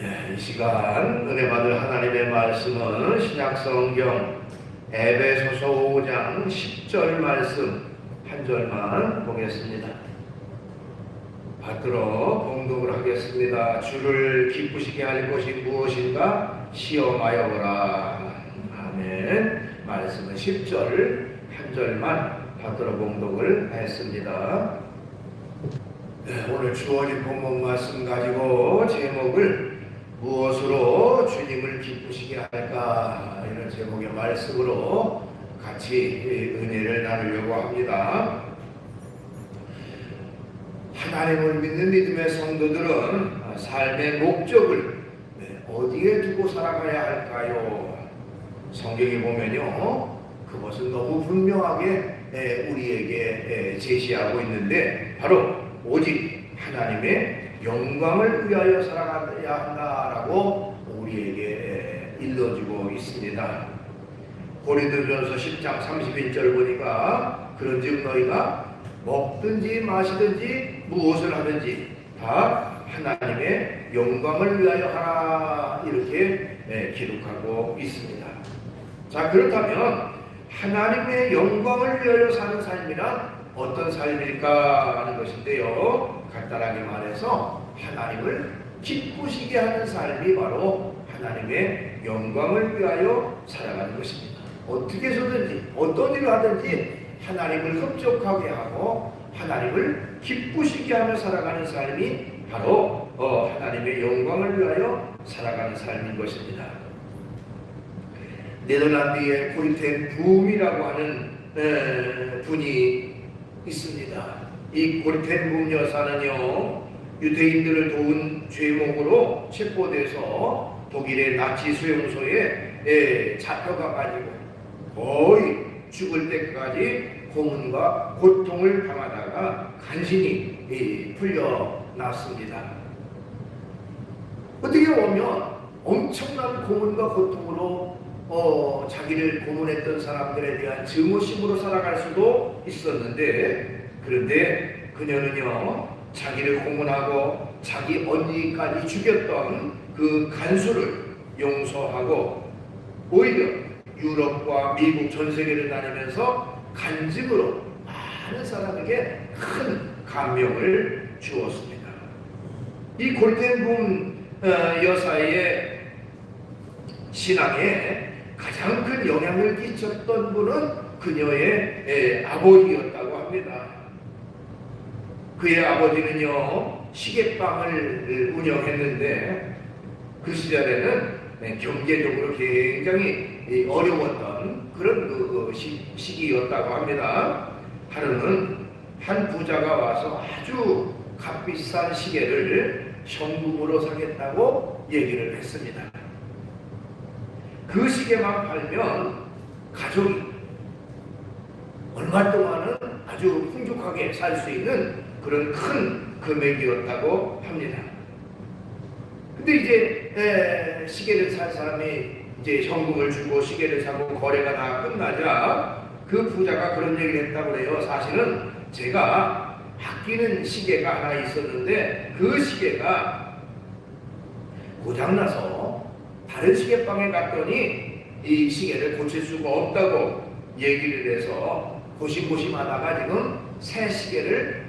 네, 이 시간 은혜 받을 하나님의 말씀은 신약성경 에베소서 5장 10절 말씀 한 절만 보겠습니다. 받들어 봉독을 하겠습니다. 주를 기쁘시게 할 것이 무엇인가 시험하여 보라. 아멘. 말씀은 10절 한 절만 받들어 봉독을 했습니다. 네, 오늘 주어진 본문 말씀 가지고 제목을 무엇으로 주님을 기쁘시게 할까 이런 제목의 말씀으로 같이 은혜를 나누려고 합니다. 하나님을 믿는 믿음의 성도들은 삶의 목적을 네, 어디에 두고 살아가야 할까요? 성경에 보면요, 그것은 너무 분명하게 에, 우리에게 에, 제시하고 있는데 바로 오직 하나님의 영광을 위하여 살아가야 한다라고 우리에게 에, 일러주고 있습니다. 고린도전서 10장 31절 보니까 그런즉 너희가 먹든지 마시든지 무엇을 하든지 다 하나님의 영광을 위하여 하라 이렇게 예, 기록하고 있습니다. 자 그렇다면 하나님의 영광을 위하여 사는 삶이란 어떤 삶일까 하는 것인데요. 간단하게 말해서 하나님을 기쁘시게 하는 삶이 바로 하나님의 영광을 위하여 살아가는 것입니다. 어떻게 해서든지 어떤 일을 하든지 하나님을 흡족하게 하고 하나님을 기쁘시게 하며 살아가는 삶이 바로 어, 하나님의 영광을 위하여 살아가는 삶인 것입니다. 네덜란드의 고리텐 붐이라고 하는 에, 분이 있습니다. 이 고리텐 붐 여사는요 유대인들을 도운 죄목으로 체포돼서 독일의 나치 수용소에 에, 잡혀가 가지고 거의 죽을 때까지 고문과 고통을 당하다가 간신히 이, 풀려났습니다. 어떻게 보면 엄청난 고문과 고통으로 어, 자기를 고문했던 사람들에 대한 증오심으로 살아갈 수도 있었는데 그런데 그녀는요 자기를 고문하고 자기 언니까지 죽였던 그 간수를 용서하고 오히려 유럽과 미국 전 세계를 다니면서 간증으로 많은 사람에게 큰 감명을 주었습니다. 이 골텐붐 어, 여사의 신앙에 가장 큰 영향을 끼쳤던 분은 그녀의 에, 아버지였다고 합니다. 그의 아버지는요 시계방을 운영했는데 그 시절에는 네, 경제적으로 굉장히 이, 어려웠던 그런 그 시, 시기였다고 합니다. 하루는 한 부자가 와서 아주 값비싼 시계를 현금으로 사겠다고 얘기를 했습니다. 그 시계만 팔면 가족이 얼마 동안은 아주 풍족하게 살 수 있는 그런 큰 금액이었다고 합니다. 근데 이제 에, 시계를 살 사람이 이제 현금을 주고 시계를 사고 거래가 다 끝나자 그 부자가 그런 얘기를 했다고 그래요. 사실은 제가 아끼는 시계가 하나 있었는데 그 시계가 고장나서 다른 시계방에 갔더니 이 시계를 고칠 수가 없다고 얘기를 해서 고심고심하다가 지금 새 시계를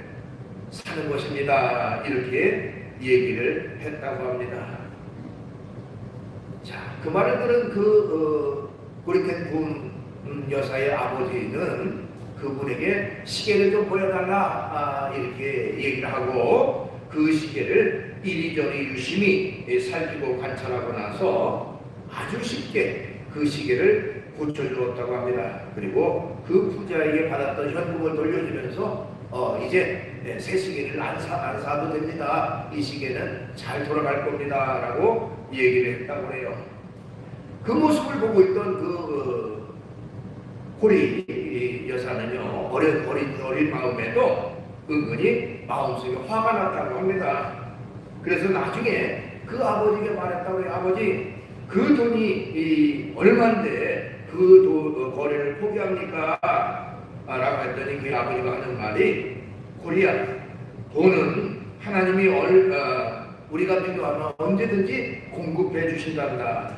사는 것입니다. 이렇게 얘기를 했다고 합니다. 자, 그 말을 들은 그 어, 고리텐 분 음, 여사의 아버지는 그분에게 시계를 좀 보여달라 아, 이렇게 얘기를 하고 그 시계를 이리저리 유심히 살피고 관찰하고 나서 아주 쉽게 그 시계를 고쳐주었다고 합니다. 그리고 그 부자에게 받았던 현금을 돌려주면서 어, 이제 네, 새 시계를 안, 사, 안 사도 됩니다. 이 시계는 잘 돌아갈 겁니다. 라고 얘기를 했다고 해요. 그 모습을 보고 있던 그 어, 호리 여사는요, 어린, 어린, 어린 마음에도 은근히 마음속에 화가 났다고 합니다. 그래서 나중에 그 아버지에게 말했다고 해요. 아버지, 그 돈이 이 얼만데 그 도, 어, 거래를 포기합니까? 아, 라고 했더니 그 아버지가 하는 말이 코리아 돈은 하나님이 얼, 어, 우리가 필요하면 언제든지 공급해 주신단다.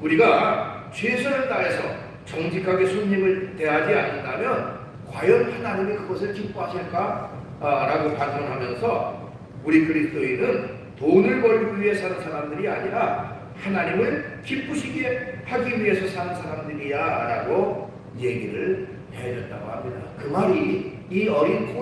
우리가 최선을 다해서 정직하게 손님을 대하지 않는다면 과연 하나님이 그것을 기뻐하실까? 아, 라고 반문하면서 우리 그리스도인은 돈을 벌기 위해 사는 사람들이 아니라 하나님을 기쁘시게 하기 위해서 사는 사람들이야 라고 얘기를 해줬다고 합니다. 그 말이 이 어린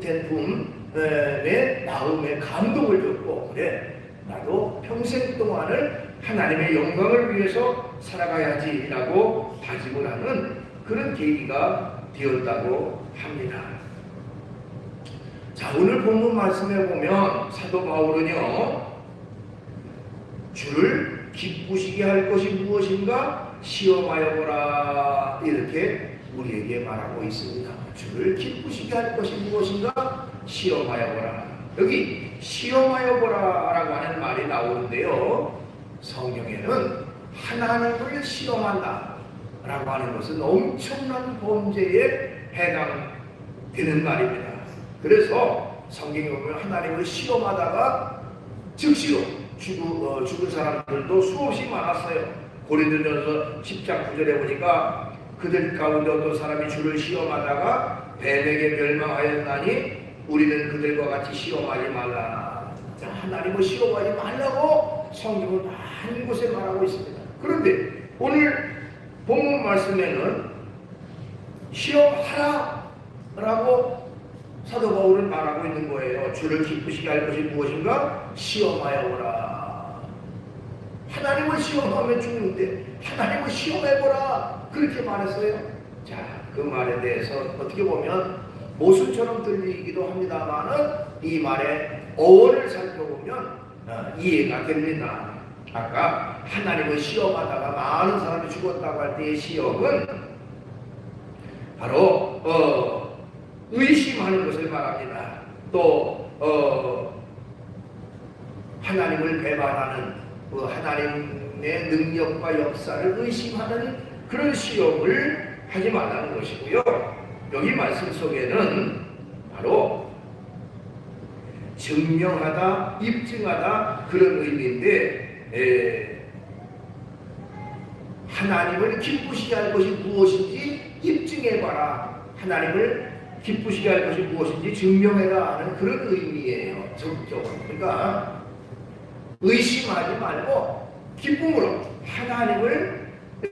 된 분의 마음에 감동을 줬고 그래 나도 평생 동안을 하나님의 영광을 위해서 살아가야지라고 다짐을 하는 그런 계기가 되었다고 합니다. 자 오늘 본문 말씀에 보면 사도 바울은요 주를 기쁘시게 할 것이 무엇인가 시험하여 보라 이렇게 우리에게 말하고 있습니다. 주를 기쁘시게 할 것이 무엇인가 시험하여 보라. 여기 시험하여 보라라고 하는 말이 나오는데요. 성경에는 하나님을 시험한다 라고 하는 것은 엄청난 범죄에 해당되는 말입니다. 그래서 성경에 보면 하나님을 시험하다가 즉시로 죽은, 어, 죽은 사람들도 수없이 많았어요. 고린도전서 10장 9절에 보니까 그들 가운데 어떤 사람이 주를 시험하다가 뱀에게 멸망하였나니 우리는 그들과 같이 시험하지 말라. 자, 하나님을 시험하지 말라고 성경은 많은 곳에 말하고 있습니다. 그런데 오늘 본문 말씀에는 시험하라라고 사도 바울은 말하고 있는 거예요. 주를 기쁘시게 할 것이 무엇인가? 시험하여 보라. 하나님을 시험하면 죽는데 하나님을 시험해보라. 그렇게 말했어요. 자, 그 말에 대해서 어떻게 보면 모순처럼 들리기도 합니다만은 이 말의 어원을 살펴보면 어, 이해가 됩니다. 아까 하나님을 시험하다가 많은 사람이 죽었다고 할 때의 시험은 바로 어, 의심하는 것을 말합니다. 또 어, 하나님을 배반하는 그 하나님의 능력과 역사를 의심하는 그런 시험을 하지 말라는 것이고요. 여기 말씀 속에는 바로 증명하다, 입증하다 그런 의미인데 에, 하나님을 기쁘시게 할 것이 무엇인지 입증해봐라. 하나님을 기쁘시게 할 것이 무엇인지 증명해라 하는 그런 의미예요. 적극적으로. 그러니까 의심하지 말고 기쁨으로 하나님을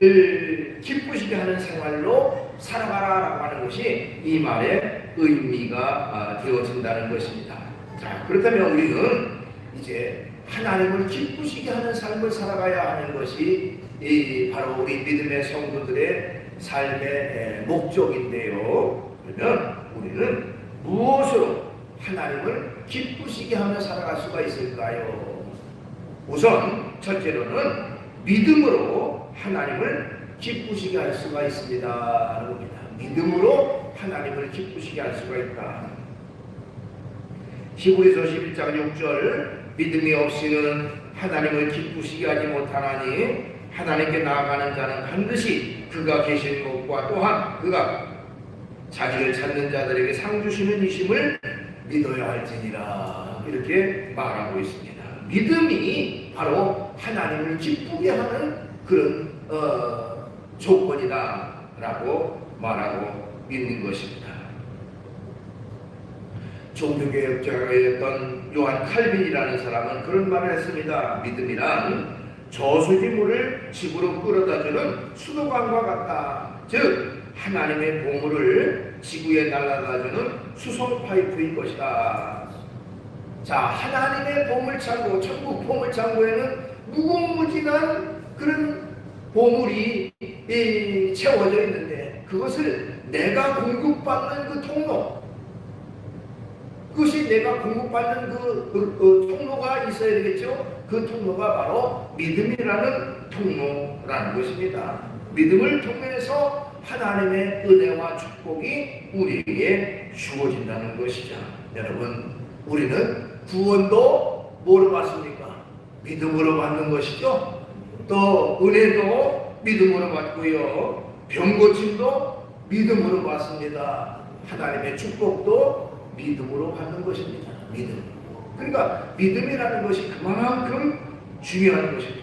으, 기쁘시게 하는 생활로 살아가라라고 하는 것이 이 말의 의미가 아, 되어진다는 것입니다. 자 그렇다면 우리는 이제 하나님을 기쁘시게 하는 삶을 살아가야 하는 것이 이 바로 우리 믿음의 성도들의 삶의 에, 목적인데요. 그러면 우리는 무엇으로 하나님을 기쁘시게 하며 살아갈 수가 있을까요? 우선 첫째로는 믿음으로 하나님을 기쁘시게 할 수가 있습니다. 겁니다. 믿음으로 하나님을 기쁘시게 할 수가 있다. 히브리서 11장 6절 믿음이 없이는 하나님을 기쁘시게 하지 못하나니 하나님께 나아가는 자는 반드시 그가 계신 곳과 또한 그가 자기를 찾는 자들에게 상 주시는 이심을 믿어야 할지니라 이렇게 말하고 있습니다. 믿음이 바로 하나님을 기쁘게 하는 그런 어, 조건이다라고 말하고 있는 것입니다. 종교개혁자였던 요한 칼빈이라는 사람은 그런 말을 했습니다. 믿음이란 저수지물을 집으로 끌어다주는 수도관과 같다. 즉 하나님의 보물을 지구에 날라다주는 수송 파이프인 것이다. 자, 하나님의 보물창고, 천국 보물창고에는 무궁무진한 그런 보물이 이, 채워져 있는데 그것을 내가 공급받는 그 통로, 그것이 내가 공급받는 그, 그, 그 통로가 있어야 되겠죠. 그 통로가 바로 믿음이라는 통로라는 것입니다. 믿음을 통해서 하나님의 은혜와 축복이 우리에게 주어진다는 것이죠. 여러분, 우리는 구원도 뭐로 받습니까? 믿음으로 받는 것이죠. 또 은혜도 믿음으로 받고요. 병 고침도 믿음으로 받습니다. 하나님의 축복도 믿음으로 받는 것입니다. 믿음. 그러니까 믿음이라는 것이 그만큼 중요한 것입니다.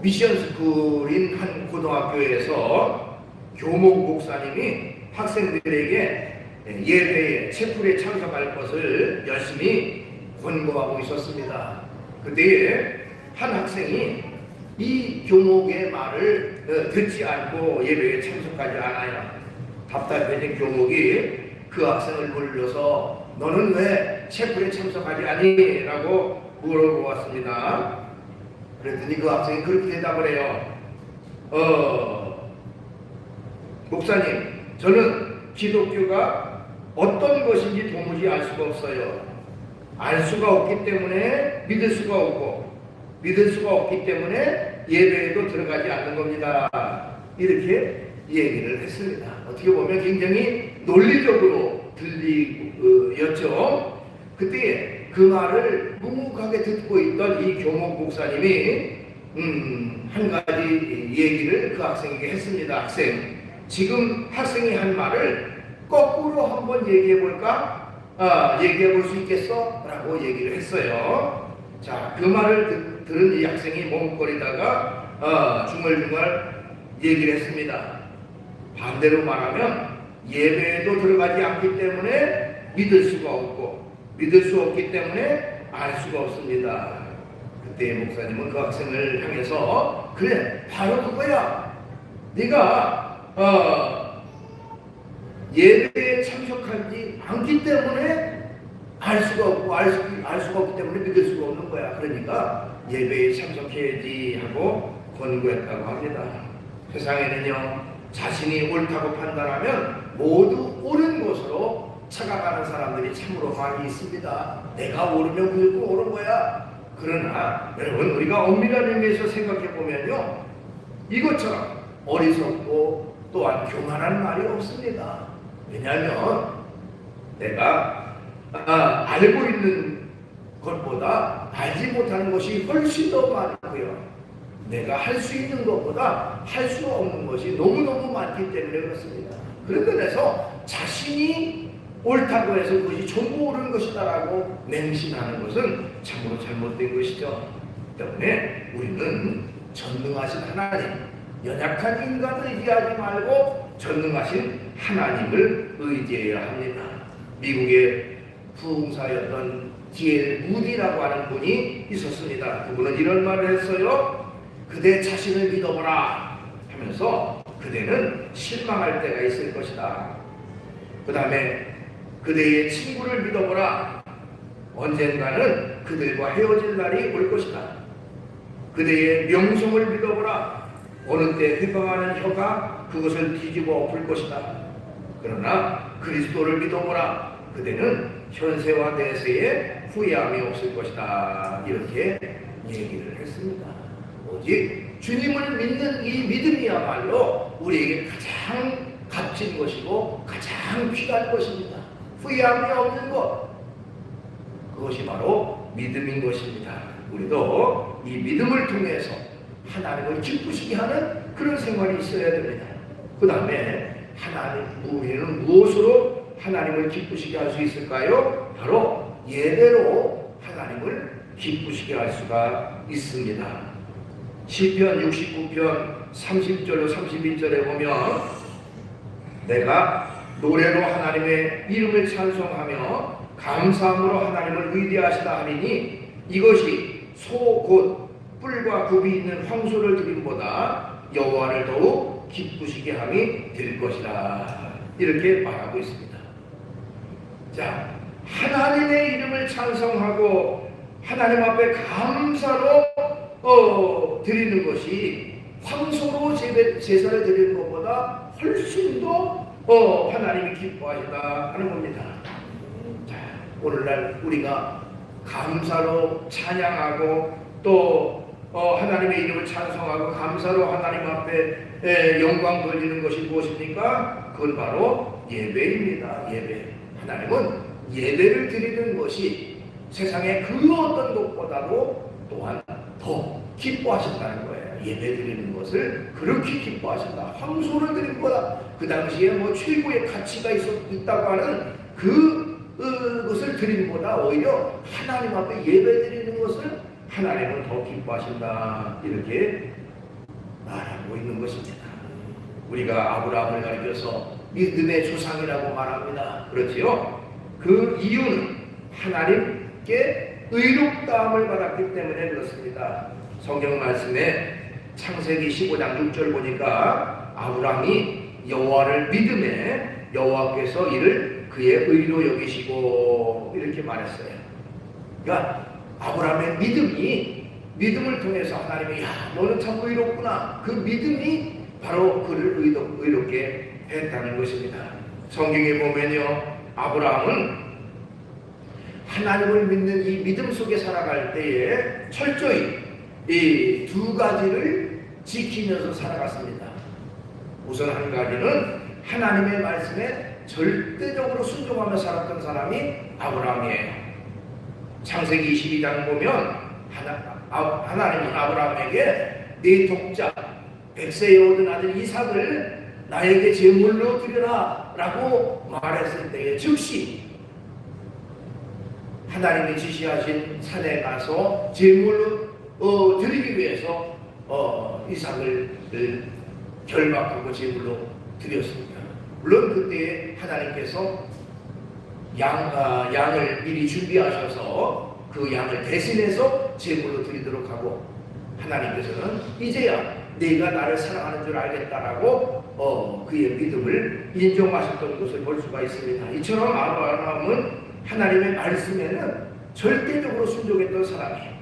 미션 스쿨인 한 고등학교에서 교목 목사님이 학생들에게 예배에 채플에 참석할 것을 열심히 권고하고 있었습니다. 그때 한 학생이 이 교목의 말을 어, 듣지 않고 예배에 참석하지 않아요. 답답해진 교목이 그 학생을 불러서 너는 왜 채플에 참석하지 않니? 라고 물어보았습니다. 그랬더니 그 학생이 그렇게 대답을 해요. 어, 목사님, 저는 기독교가 어떤 것인지 도무지 알 수가 없어요. 알 수가 없기 때문에 믿을 수가 없고, 믿을 수가 없기 때문에 예배에도 들어가지 않는 겁니다. 이렇게 얘기를 했습니다. 어떻게 보면 굉장히 논리적으로 들리였죠. 그때 그 말을 묵묵하게 듣고 있던 이 교목 목사님이 음, 한 가지 얘기를 그 학생에게 했습니다. 학생, 지금 학생이 한 말을 거꾸로 한번 얘기해 볼까? 아, 얘기해 볼 수 있겠어? 라고 얘기를 했어요. 자, 그 말을 듣, 들은 이 학생이 머뭇거리다가 어, 중얼중얼 얘기를 했습니다. 반대로 말하면 예배에도 들어가지 않기 때문에 믿을 수가 없고 믿을 수 없기 때문에 알 수가 없습니다. 그때 목사님은 그 학생을 향해서 그래 바로 그거야. 네가 어, 예배에 참석하지 않기 때문에 알 수가 없고 알, 수, 알 수가 없기 때문에 믿을 수가 없는 거야. 그러니까 예배에 참석해야지 하고 권고했다고 합니다. 세상에는요 자신이 옳다고 판단하면 모두 옳은 것으로 착각하는 사람들이 참으로 많이 있습니다. 내가 옳으면 무조건 옳은 거야. 그러나 여러분 우리가 엄밀한 의미에서 생각해 보면요 이것처럼 어리석고 또한 교만한 말이 없습니다. 왜냐하면 내가 아, 알고 있는 것보다 알지 못하는 것이 훨씬 더 많고요. 내가 할 수 있는 것보다 할 수 없는 것이 너무너무 많기 때문에 그렇습니다. 그런 면에서 자신이 옳다고 해서 그것이 전부 옳은 것이다라고 맹신하는 것은 참으로 잘못된 것이죠. 때문에 우리는 전능하신 하나님, 연약한 인간을 의지하지 말고 전능하신 하나님을 의지해야 합니다. 미국의 부흥사였던 디엘 무디라고 하는 분이 있었습니다. 그분은 이런 말을 했어요. 그대 자신을 믿어보라 하면서 그대는 실망할 때가 있을 것이다. 그 다음에 그대의 친구를 믿어보라. 언젠가는 그들과 헤어질 날이 올 것이다. 그대의 명성을 믿어보라. 어느 때 회방하는 혀가 그것을 뒤집어 엎을 것이다. 그러나 그리스도를 믿어보라. 그대는 현세와 내세에 후회함이 없을 것이다. 이렇게 얘기를 했습니다. 오직 주님을 믿는 이 믿음이야말로 우리에게 가장 값진 것이고 가장 귀한 것입니다. 후회함이 없는 것. 그것이 바로 믿음인 것입니다. 우리도 이 믿음을 통해서 하나님을 기쁘시게 하는 그런 생활이 있어야 됩니다. 그 다음에 하나님, 우리는 무엇으로 하나님을 기쁘시게 할 수 있을까요? 바로 예배로 하나님을 기쁘시게 할 수가 있습니다. 시편 69편 30절로 31절에 보면 내가 노래로 하나님의 이름을 찬송하며 감사함으로 하나님을 위대하시다 하리니 이것이 소 곧 뿔과 굽이 있는 황소를 드림보다 여호와를 더욱 기쁘시게 함이 될 것이라 이렇게 말하고 있습니다. 자 하나님의 이름을 찬송하고 하나님 앞에 감사로 어, 드리는 것이 황소로 제배, 제사를 드리는 것보다 훨씬 더 어, 하나님이 기뻐하시다 하는 겁니다. 자, 오늘날 우리가 감사로 찬양하고 또 어, 하나님의 이름을 찬송하고 감사로 하나님 앞에 에, 영광 돌리는 것이 무엇입니까? 그건 바로 예배입니다. 예배. 하나님은 예배를 드리는 것이 세상의 그 어떤 것보다도 또한 더 기뻐하신다는 거예요. 예배 드리는 것을 그렇게 기뻐하신다. 황소를 드린 거다. 그 당시에 뭐 최고의 가치가 있었, 있다고 하는 그 어, 것을 드림보다 오히려 하나님 앞에 예배 드리는 것을 하나님은 더 기뻐하신다. 이렇게 말하고 있는 것입니다. 우리가 아브라함을 가리켜서 믿음의 조상이라고 말합니다. 그렇지요? 그 이유는 하나님께 의롭다함을 받았기 때문에 그렇습니다. 성경 말씀에 창세기 15장 6절 보니까 아브라함이 여호와를 믿음에 여호와께서 이를 그의 의로 여기시고 이렇게 말했어요. 그러니까 아브라함의 믿음이 믿음을 통해서 하나님이 야 너는 참 의롭구나 그 믿음이 바로 그를 의롭, 의롭게 했다는 것입니다. 성경에 보면요 아브라함은 하나님을 믿는 이 믿음 속에 살아갈 때에 철저히 이 두 가지를 지키면서 살아갔습니다. 우선 한 가지는 하나님의 말씀에 절대적으로 순종하며 살았던 사람이 아브라함이에요. 창세기 22장 보면 하나, 아, 하나님은 아브라함에게 네 독자 백세에 얻은 아들 이삭을 나에게 제물로 드려라 라고 말했을 때에 즉시 하나님이 지시하신 산에 가서 제물로 어, 드리기 위해서 어, 이삭을 을, 결박하고 제물로 드렸습니다. 물론 그때 하나님께서 양, 아, 양을 미리 준비하셔서 그 양을 대신해서 제물로 드리도록 하고 하나님께서는 이제야 내가 나를 사랑하는 줄 알겠다라고 어, 그의 믿음을 인정하셨던 것을 볼 수가 있습니다. 이처럼 아브라함은 하나님의 말씀에는 절대적으로 순종했던 사람이에요.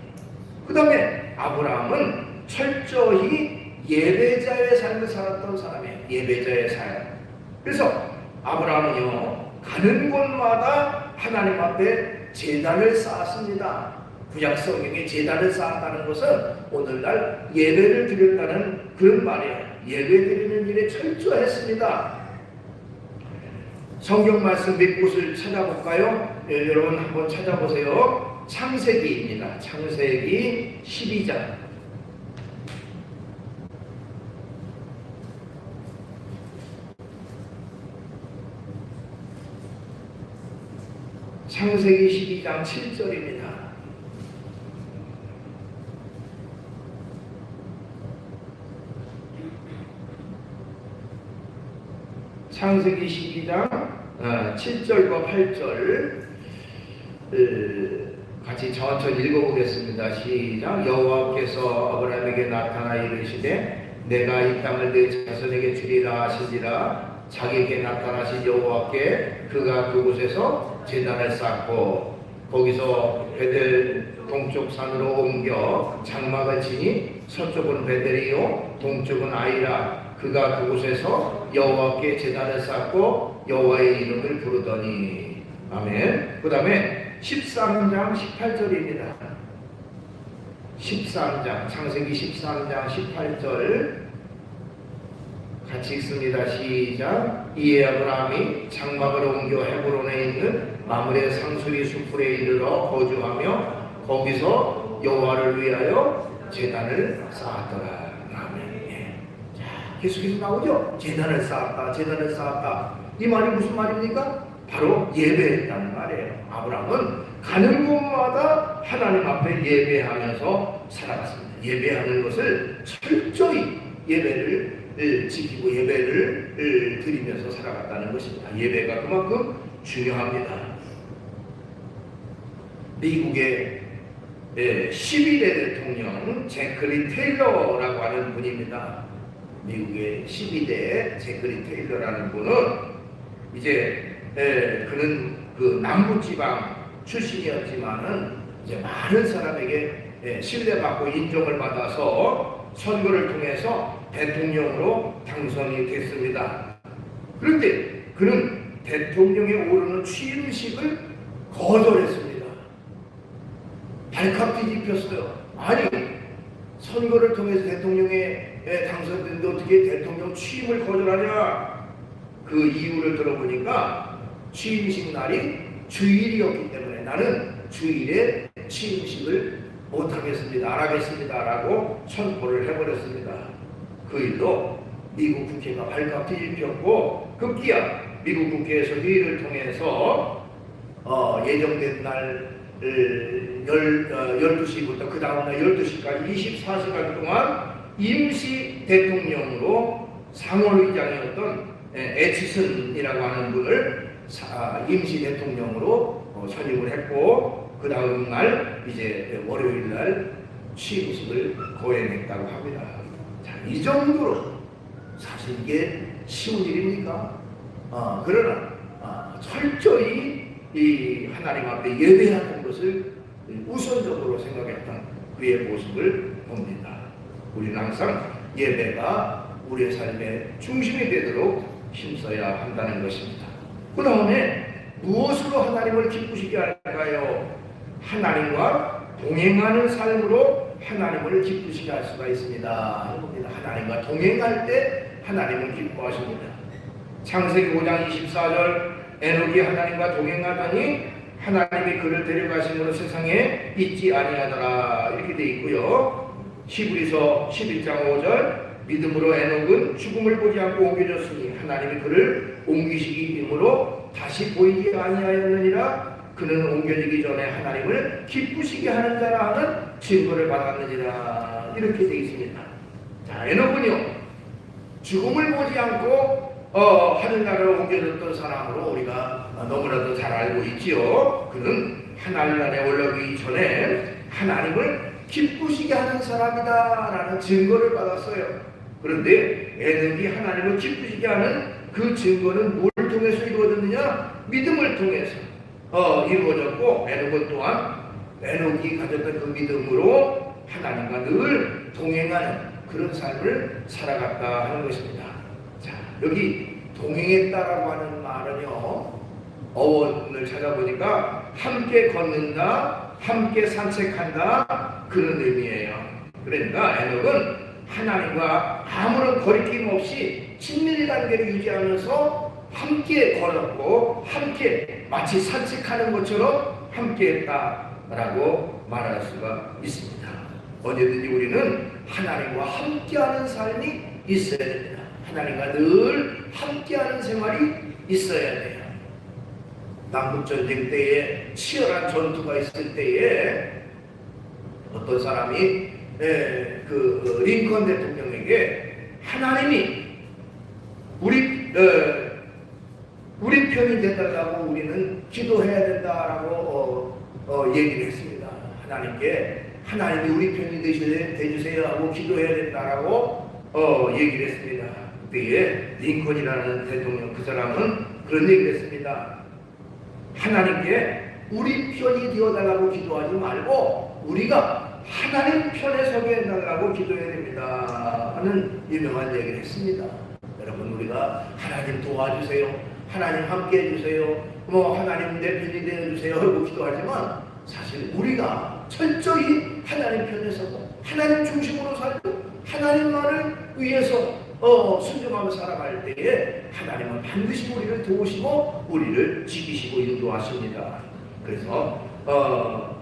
그 다음에 아브라함은 철저히 예배자의 삶을 살았던 사람이에요. 예배자의 삶. 그래서 아브라함은요, 가는 곳마다 하나님 앞에 재단을 쌓았습니다. 구약 성경에 재단을 쌓았다는 것은 오늘날 예배를 드렸다는 그런 말이에요. 예배 드리는 일에 철저했습니다. 성경 말씀 몇 곳을 찾아볼까요? 예, 여러분 한번 찾아보세요. 창세기입니다. 창세기 12장. 창세기 12장 7절입니다. 창세기 12장 7절과 8절 같이 천천히 읽어보겠습니다. 시작. 여호와께서 아브라함에게 나타나 이르시되 내가 이 땅을 내 자손에게 주리라 하시니라 자기에게 나타나신 여호와께 그가 그곳에서 제단을 쌓고 거기서 베델 동쪽 산으로 옮겨 장막을 치니 서쪽은 베델이요 동쪽은 아이라 그가 그곳에서 여호와께 제단을 쌓고 여호와의 이름을 부르더니 아멘. 그 다음에 13장 18절입니다. 13장 창세기 13장 18절 같이 읽습니다. 시작. 이에 아브라함이 장막을 옮겨 헤브론에 있는 마물의 상수리 수풀에 이르러 거주하며 거기서 여호와를 위하여 제단을 쌓았더라. 계속해서 나오죠. 제단을 쌓았다. 제단을 쌓았다. 이 말이 무슨 말입니까? 바로 예배했다는 말이에요. 아브라함은 가는 곳마다 하나님 앞에 예배하면서 살아갔습니다. 예배하는 것을 철저히 예배를 지키고 예배를 드리면서 살아갔다는 것입니다. 예배가 그만큼 중요합니다. 미국의 12대 대통령 제클린 테일러라고 하는 분입니다. 미국의 12대 제클린 테일러라는 분은 이제 그는 그 남부지방 출신이었지만은 이제 많은 사람에게 신뢰받고 인정을 받아서 선거를 통해서 대통령으로 당선이 됐습니다. 그런데 그는 대통령에 오르는 취임식을 거절했습니다. 발칵 뒤집혔어요. 아니, 선거를 통해서 대통령에 당선됐는데 어떻게 대통령 취임을 거절하냐? 그 이유를 들어보니까 취임식 날이 주일이었기 때문에 나는 주일에 취임식을 못하겠습니다. 안 하겠습니다 라고 선포를 해버렸습니다. 그 일도 미국 국회가 발칵 뒤집혔고 급기야 미국 국회에서 회의를 통해서 어, 예정된 날 열, 어, 12시부터 그 다음날 12시까지 24시간 동안 임시 대통령으로 상원의장이었던 예, 에치슨이라고 하는 분을 사- 임시 대통령으로 어, 선임을 했고 그 다음 날 이제 월요일 날 취임식을 거행했다고 합니다. 자, 이 정도로 사실 이게 쉬운 일입니까? 아, 그러나 아, 철저히 이 하나님 앞에 예배하는 것을 우선적으로 생각했던 그의 모습을 봅니다. 우리는 항상 예배가 우리의 삶의 중심이 되도록 힘써야 한다는 것입니다. 그 다음에 무엇으로 하나님을 기쁘시게 할까요? 하나님과 동행하는 삶으로 하나님을 기쁘시게 할 수가 있습니다. 하나님과 동행할 때 하나님을 기뻐하십니다. 창세기 5장 24절 에녹이 하나님과 동행하더니 하나님이 그를 데려가심으로 세상에 있지 아니하더라 이렇게 돼 있고요. 히브리서 11장 5절 믿음으로 에녹은 죽음을 보지 않고 옮겨졌으니 하나님이 그를 옮기시기 힘으로 다시 보이지 아니하였느니라 그는 옮겨지기 전에 하나님을 기쁘시게 하는 자라 하는 증거를 받았느니라 이렇게 되어 있습니다. 자 에녹은요 죽음을 보지 않고 어, 하늘나라로 옮겨졌던 사람으로 우리가 너무나도 잘 알고 있지요. 그는 하늘나라에 올라오기 전에 하나님을 기쁘시게 하는 사람이다라는 증거를 받았어요. 그런데 에녹이 하나님을 기쁘시게 하는 그 증거는 뭘 통해서 이루어졌느냐? 믿음을 통해서 어, 이루어졌고 에녹은 또한 에녹이 가졌던 그 믿음으로 하나님과 늘 동행하는 그런 삶을 살아갔다 하는 것입니다. 자, 여기 동행했다라고 하는 말은요, 어원을 찾아보니까 함께 걷는다, 함께 산책한다, 그런 의미예요. 그러니까 에녹은 하나님과 아무런 거리낌 없이 친밀 관계를 유지하면서 함께 걸었고, 함께 마치 산책하는 것처럼 함께 했다라고 말할 수가 있습니다. 언제든지 우리는 하나님과 함께하는 삶이 있어야 됩니다. 하나님과 늘 함께하는 생활이 있어야 돼요. 남북전쟁 때에 치열한 전투가 있을 때에 어떤 사람이 예, 그 링컨 대통령에게 하나님이 우리 어, 우리 편이 되달라고 우리는 기도해야 된다라고 어, 어, 얘기를 했습니다. 하나님께 하나님이 우리 편이 되주세요 하고 기도해야 된다라고 어, 얘기를 했습니다. 그때에 링컨이라는 대통령 그 사람은 그런 얘기를 했습니다. 하나님께 우리 편이 되어달라고 기도하지 말고 우리가 하나님 편에 서게 해달라고 기도해야 됩니다. 하는 유명한 얘기를 했습니다. 여러분 우리가 하나님 도와주세요. 하나님 함께 해주세요. 뭐 하나님 내 편이 되어주세요. 하고 기도하지만 사실 우리가 철저히 하나님 편에 서고 하나님 중심으로 살고 하나님만을 위해서 어, 순종하며 살아갈 때에 하나님은 반드시 우리를 도우시고 우리를 지키시고 인도하십니다. 그래서 어,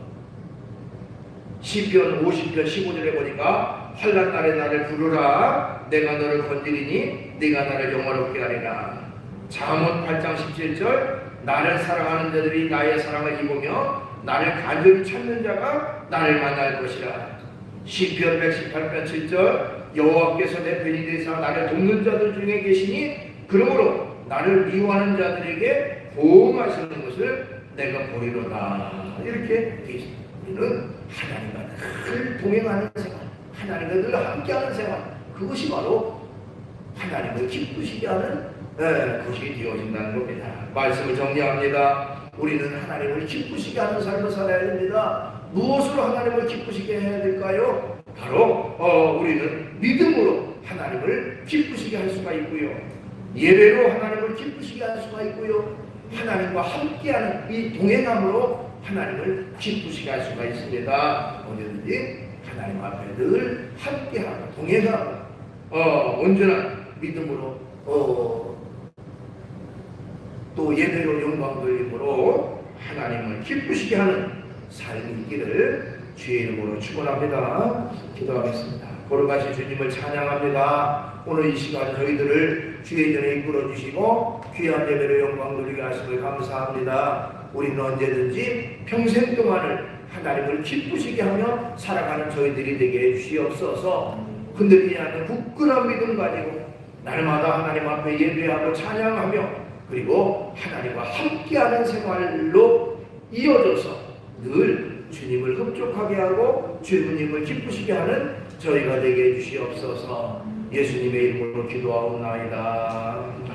시편 50편 15절에 보니까 환난 날에 나를 부르라. 내가 너를 건드리니 네가 나를 영화롭게 하리라. 잠언 8장 17절 나를 사랑하는 자들이 나의 사랑을 입으며 나를 간절히 찾는 자가 나를 만날 것이라 시편 118편 7절 여호와께서 내 편이 되사 나를 돕는 자들 중에 계시니 그러므로 나를 미워하는 자들에게 보응하시는 것을 내가 보리로다. 이렇게 우리는 하나님과 늘 동행하는 생활 하나님과 늘 함께하는 생활 그것이 바로 하나님을 기쁘시게 하는 예, 것이 되어진다는 겁니다. 말씀을 정리합니다. 우리는 하나님을 기쁘시게 하는 삶을 살아야 됩니다 무엇으로 하나님을 기쁘시게 해야 될까요? 바로 어, 우리는 믿음으로 하나님을 기쁘시게 할 수가 있고요. 예배로 하나님을 기쁘시게 할 수가 있고요. 하나님과 함께하는 이 동행함으로 하나님을 기쁘시게 할 수가 있습니다. 언제든지 하나님 앞에 늘 함께하고 동행하고 어, 온전한 믿음으로 어, 또 예배로 영광 돌림으로 하나님을 기쁘시게 하는 삶이 있기를 주의 이름으로 축원합니다. 기도하겠습니다. 걸어가신 주님을 찬양합니다. 오늘 이 시간 저희들을 주의 전에 이끌어 주시고 귀한 예배로 영광 돌리게 하심을 감사합니다. 우리는 언제든지 평생 동안을 하나님을 기쁘시게 하며 살아가는 저희들이 되게 해주시옵소서 흔들리지 않는 굳건한 믿음 가지고 날마다 하나님 앞에 예배하고 찬양하며 그리고 하나님과 함께하는 생활로 이어져서 늘 주님을 흡족하게 하고 주님을 기쁘시게 하는 저희가 되게 해주시옵소서 예수님의 이름으로 기도하옵나이다.